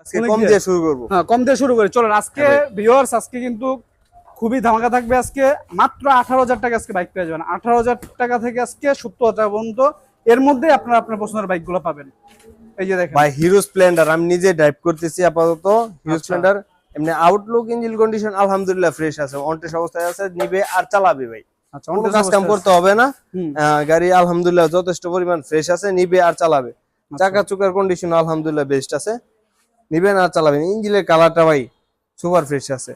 আজকে কম দিয়ে শুরু করব। হ্যাঁ কম দিয়ে শুরু করি। চলেন আজকে ভিউয়ার্স আজকে কিন্তু খুবই ধামাকা থাকবে আজকে। মাত্র আঠারো হাজার টাকা আজকে বাইক পেয়ে যাবেন। আঠারো হাজার টাকা থেকে আজকে সত্তর হাজার পর্যন্ত এর মধ্যে আপনারা আপনার পছন্দের বাইকগুলো পাবেন। এই যে দেখেন। ভাই হিরো স্প্লেন্ডার আমি নিজে ড্রাইভ করতেছি আপাতত। হিরো আচ্ছা। স্প্লেন্ডার এমনি আউটলুক ইঞ্জিন কন্ডিশন আলহামদুলিল্লাহ ফ্রেশ আছে। অনটেস অবস্থায় আছে নিবে আর চালাবে ভাই। আচ্ছা কাজ কাম করতে হবে না। গাড়ি আলহামদুলিল্লাহ যথেষ্ট পরিমাণ ফ্রেশ আছে নিবে আর চালাবে। আচ্ছা। চাকা চুকার কন্ডিশন আলহামদুলিল্লাহ বেস্ট আছে। নিবেন আর চালাবেন। ইঞ্জিনের কালারটা ভাই সুপার ফ্রেশ আছে।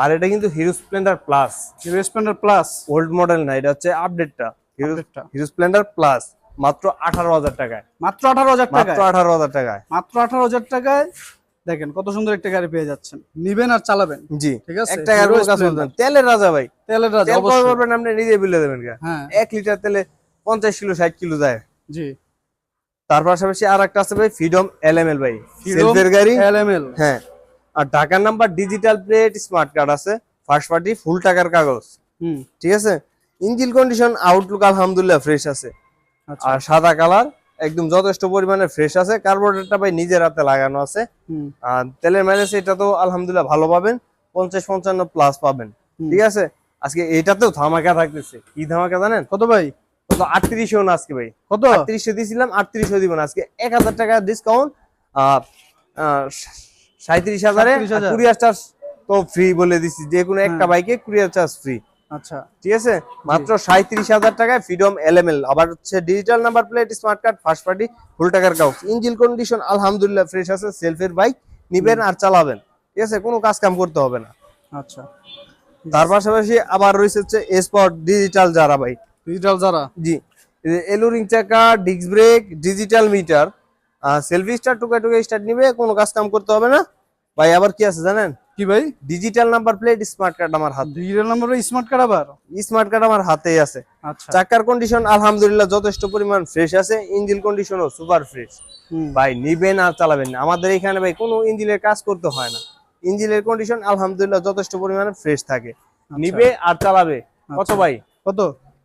আর এটা কিন্তু Hero Splendor plus Hero Splendor plus old model না এটা হচ্ছে আপডেটটা হিরো স্প্লেন্ডার প্লাস মাত্র আঠারো হাজার টাকায়। মাত্র আঠারো হাজার টাকা মাত্র আঠারো হাজার টাকায়। মাত্র আঠারো হাজার টাকায়? দেখেন কত সুন্দর একটা গাড়ি পেয়ে যাচ্ছেন। নিবেন আর চালাবেন। জি। ঠিক আছে? একটা গাড়ি কাজ Splendor। তেলের রাজা ভাই। তেলের রাজা অবশ্যই। করবেন আপনি নিজে বিলে দেবেন হ্যাঁ। এক লিটার তেলে পঞ্চাশ কিলো ষাট কিলো যায়। জি। তার পাশাপাশি আর একটা আছে ভাই ফ্রিডম এল ভাই। Freedom সেলফের গাড়ি। এলএমএল হ্যাঁ। আর ঢাকার number digital plate smart card আছে। ফার্স্ট পার্টি ফুল টাকার কাগজ। হুম। ঠিক আছে? ইঞ্জিন কন্ডিশন আউটলুক আলহামদুলিল্লাহ ফ্রেশ আছে। আচ্ছা। আর সাদা কালার একদম যথেষ্ট পরিমাণে ফ্রেশ আছে। কার্বোরেটরটা ভাই নিজের হাতে লাগানো আছে। হুম। আর তেলের মাইলেজ এটা তো আলহামদুলিল্লাহ ভালো পাবেন। পঞ্চাশ পঞ্চান্ন প্লাস পাবেন। ঠিক আছে? আজকে এটাতেও ধামাকা থাকতেছে। কি ধামাকা জানেন? কত ভাই? কত না আজকে ভাই। কত? দিয়েছিলাম আটত্রিশও দিব না। আজকে এক হাজার টাকা ডিসকাউন্ট সাঁত্রিশ হাজারে। 37,000 কুরিয়ার চার্জ তো ফ্রি বলে দিছি যে কোনো একটা হ্যাঁ। বাইকে কুরিয়ার চার্জ ফ্রি আচ্ছা। ঠিক আছে? মাত্র সাঁত্রিশ হাজার টাকায় ফ্রিডম এলএমএল আবার হচ্ছে digital number plate smart card first party full টাকার ইঞ্জিন কন্ডিশন আলহামদুলিল্লাহ ফ্রেশ আছে সেলফের বাইক নিবেন আর চালাবেন। ঠিক আছে? কোনো কাজ কাম করতে হবে না। আচ্ছা। তার পাশাপাশি আবার রয়েছে হচ্ছে স্পট ডিজিটাল যারা বাইক ডিজিটাল যারা জি। এলুরিং চাকা disc brake digital meter selfie star টুকা টুকা স্টার্ট নিবে কোনো কাজ কাম করতে হবে না। ভাই আবার কি আছে জানেন? কি ভাই? Digital number plate smart card আমার হাতে। ডিজিটাল নাম্বার স্মার্ট কার্ড আবার? স্মার্ট কার্ড আমার হাতেই আছে। আচ্ছা। চাকার কন্ডিশন আলহামদুলিল্লাহ যথেষ্ট পরিমাণ ফ্রেশ আছে। ইঞ্জিন কন্ডিশনও সুপার ফ্রেশ ভাই নিবেন আর চালাবেন না। আমাদের এখানে ভাই কোনো ইঞ্জিনের কাজ করতে হয় না। ইঞ্জিনের কন্ডিশন আলহামদুলিল্লাহ যথেষ্ট পরিমাণে ফ্রেশ থাকে। নিবে আর চালাবে। কত আচ্ছা। ভাই? কত?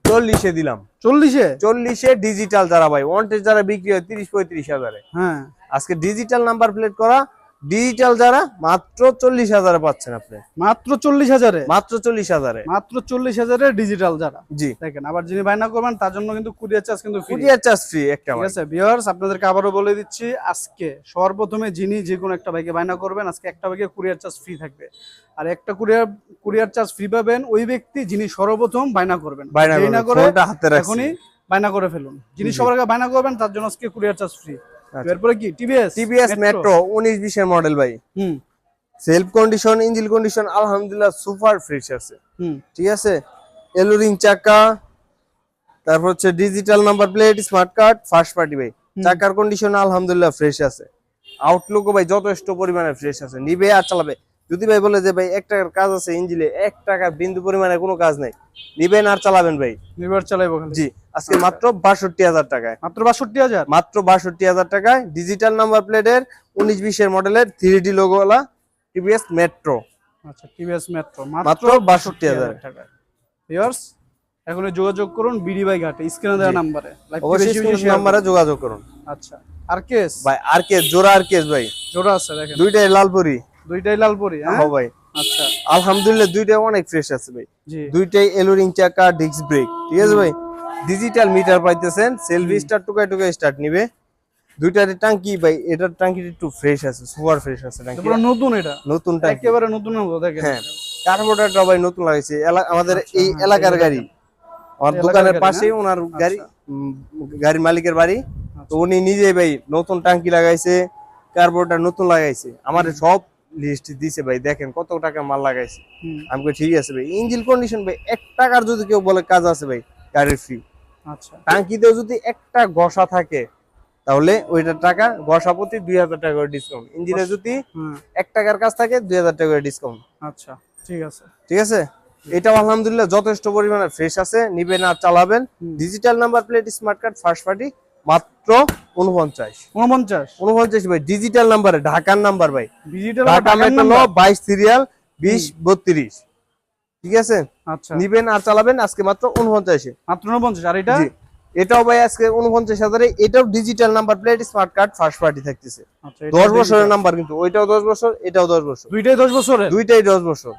চল্লিশে দিলাম। চল্লিশে? চল্লিশে ডিজিটাল যারা ভাই ওয়ান্টেজ যারা বিক্রি হয় তিরিশ পঁয়ত্রিশ হাজারে। হ্যাঁ। আজকে ডিজিটাল নাম্বার প্লেট করা ডিজিটাল যারা মাত্র চল্লিশ হাজারে পাচ্ছেন আপনি। মাত্র চল্লিশ হাজারে? মাত্র চল্লিশ হাজারে। মাত্র চল্লিশ হাজারে ডিজিটাল যারা। জি। দেখেন আবার যিনি বায়না করবেন তার জন্য কিন্তু কুরিয়ার চার্জ কিন্তু কুরিয়ার চার্জ ফ্রি একটা ঠিক আছে ভিউয়ার্স আপনাদেরকে আবারও বলে দিচ্ছি আজকে সর্বপ্রথমে যিনি যে কোনো একটা বাইকে বায়না করবেন আজকে একটা বাইকে কুরিয়ার চার্জ ফ্রি থাকবে। আর একটা কুরিয়ার কুরিয়ার চার্জ ফ্রি পাবেন ওই ব্যক্তি যিনি সর্বপ্রথম বায়না করবেন। বাইনা দেরি না করে এখনই বায়না করে ফেলুন। যিনি সবার আগে বায়না করবেন তার জন্য আজকে কুরিয়ার চার্জ ফ্রি। এরপরে কি? টিভিএস টিভিএস মেট্রো 19 20 এর মডেল ভাই। হুম। সেলফ কন্ডিশন ইঞ্জিন কন্ডিশন আলহামদুলিল্লাহ সুপার ফ্রেশ আছে। হুম। ঠিক আছে? এলোরিং চাকা তারপর হচ্ছে digital number plate smart card first party ভাই। চাকার কন্ডিশন আলহামদুলিল্লাহ ফ্রেশ আছে। আউটলুকও ভাই যথেষ্ট পরিমাণে ফ্রেশ আছে। নিবে আর চালাবে। যদি ভাই বলে যে ভাই এক টাকার কাজ আছে ইঞ্জিনে এক টাকার বিন্দু পরিমাণে কোনো কাজ নাই নিবেন আর চালাবেন ভাই। নির্ভর চালাইবো জি আজকে মাত্র বাষট্টি হাজার টাকায়। মাত্র বাষট্টি হাজার? মাত্র বাষট্টি হাজার টাকায় ডিজিটাল নাম্বার প্লেটের উনিশ বিশের মডেলের থ্রি ডি লোগোওয়ালা টিভিএস মেট্রো। আচ্ছা টিভিএস মেট্রো মাত্র বাষট্টি হাজার। টাকা এখন যোগাযোগ করুন বিডি বাই ঘাটে স্ক্রিনে দেওয়া নাম্বারে। অবশ্যই নাম্বারে যোগাযোগ করুন। আচ্ছা আর কেস ভাই আর কেস জোড়া আর কেস ভাই। জোড়া আছে দেখেন। দুইটাই লালপুরি। দুইটাই লালপুরি হ্যাঁ? হ্যাঁ ভাই। আচ্ছা। আলহামদুলিল্লাহ দুইটাই অনেক ফ্রেশ আছে ভাই। দুইটাই এলোরিং চাকা ডিস্ক ব্রেক ঠিক আছে ভাই? ডিজিটাল মিটার পাইতেছেন সেলফি স্টার টুকাই টুকাই স্টার্ট নিবে। দুইটার টাঙ্কি ভাই এটার একটু ফ্রেশ আছে সুপার ফ্রেশ আছে টাঙ্কি তারপরে নতুন এটা? নতুন টাঙ্কি একেবারে নতুন দেখেন। হ্যাঁ। কার্বোরেটরটা ভাই নতুন লাগাইছে আমাদের আচ্ছা, এই হ্যাঁ, এলাকার গাড়ি। আমার দোকানের পাশে ওনার গাড়ি আচ্ছা। উম, গাড়ির মালিকের বাড়ি। তো আচ্ছা। উনি নিজেই ভাই নতুন টাঙ্কি লাগাইছে কার্বোরেটর নতুন লাগাইছে। আমার সব লিস্ট দিছে ভাই দেখেন কত টাকা মাল লাগাইছে। আমি কই, ঠিক আছে ভাই ইঞ্জিন কন্ডিশন ভাই এক টাকার যদি কেউ বলে কাজ আছে ভাই গাড়ির ফ্রি আচ্ছা। টাঙ্কিতেও যদি একটা ঘষা থাকে তাহলে ওইটার টাকা ঘষা প্রতি দুই হাজার টাকা করে ডিসকাউন্ট ইঞ্জিনে যদি এক টাকার কাজ থাকে দুই হাজার টাকা করে ডিসকাউন্ট আচ্ছা ঠিক আছে। ঠিক আছে? এটাও আলহামদুলিল্লাহ যথেষ্ট পরিমাণে ফ্রেশ আছে নিবেন আর চালাবেন। Digital number plate smart card first party মাত্র উনপঞ্চাশ। উনপঞ্চাশ। উনপঞ্চাশ ভাই ডিজিটাল নাম্বারে ঢাকার নাম্বার ভাই। ডিজিটাল ঢাকা মেট্রো বাইশ সিরিয়াল বিশ বত্রিশ। ঠিক আছে? আচ্ছা। নিবেন আর চালাবেন আজকে মাত্র উনপঞ্চাশে। মাত্র উনপঞ্চাশ। আর এটা? এটাও ভাই আজকে উনপঞ্চাশ হাজারে। এটাও digital number plate smart card first party থাকতেছে। আচ্ছা দশ বছরের নাম্বার কিন্তু ওইটাও দশ বছর এটাও দশ বছর। দুইটাই দশ বছরের? দুইটাই দশ বছর।